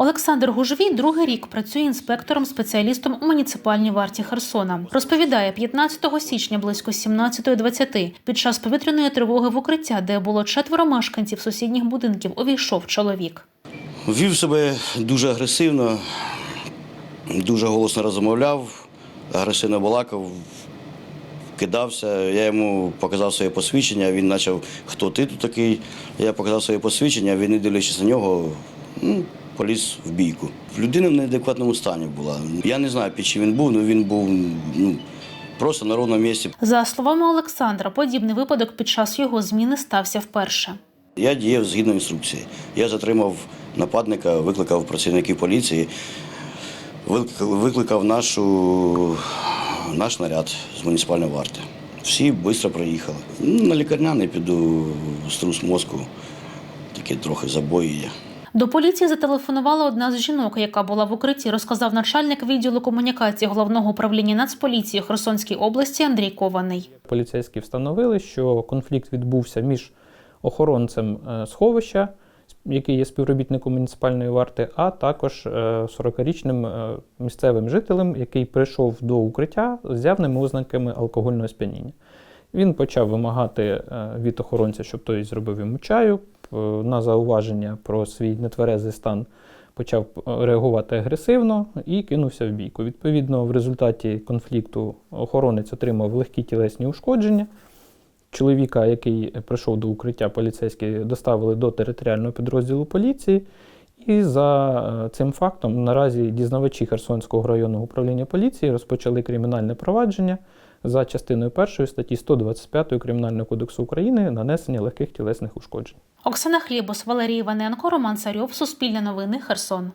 Олександр Гужвій другий рік працює інспектором-спеціалістом у муніципальній варті Херсона. Розповідає, 15 січня близько 17.20 під час повітряної тривоги в укриття, де було четверо мешканців сусідніх будинків, увійшов чоловік. Вів себе дуже агресивно, дуже голосно розмовляв, агресивно балакав, кидався. Я йому показав своє посвідчення, він почав, хто ти тут такий. Я показав своє посвідчення, він, не дивлячись на нього, ну, поліз в бійку. Людина в неадекватному стані була. Я не знаю, під чим він був, але він був ну, просто на ровному місці. За словами Олександра, подібний випадок під час його зміни стався вперше. Я діяв згідно інструкції. Я затримав нападника, викликав працівників поліції, викликав, нашу, наш наряд з муніципальної варти. Всі швидко приїхали. Ну, На лікарняний піду струс мозку, такі трохи забої є. До поліції зателефонувала одна з жінок, яка була в укритті, розказав начальник відділу комунікації головного управління Нацполіції Херсонській області Андрій Кований. Поліцейські встановили, що конфлікт відбувся між охоронцем е, сховища, який є співробітником муніципальної варти, а також е, 40-річним е, місцевим жителем, який прийшов до укриття з явними ознаками алкогольного сп'яніння. Він почав вимагати е, від охоронця, щоб той зробив йому чаю. Е, На зауваження про свій нетверезий стан почав е, реагувати агресивно і кинувся в бійку. Відповідно, в результаті конфлікту охоронець отримав легкі тілесні ушкодження. Чоловіка, який прийшов до укриття, поліцейські доставили до територіального підрозділу поліції. І за е, цим фактом наразі дізнавачі Херсонського районного управління поліції розпочали кримінальне провадження за частиною першої статті 125 Кримінального кодексу України нанесення легких тілесних ушкоджень. Оксана Хлібус, Валерій Іваненко, Роман Царьов, Суспільне новини, Херсон.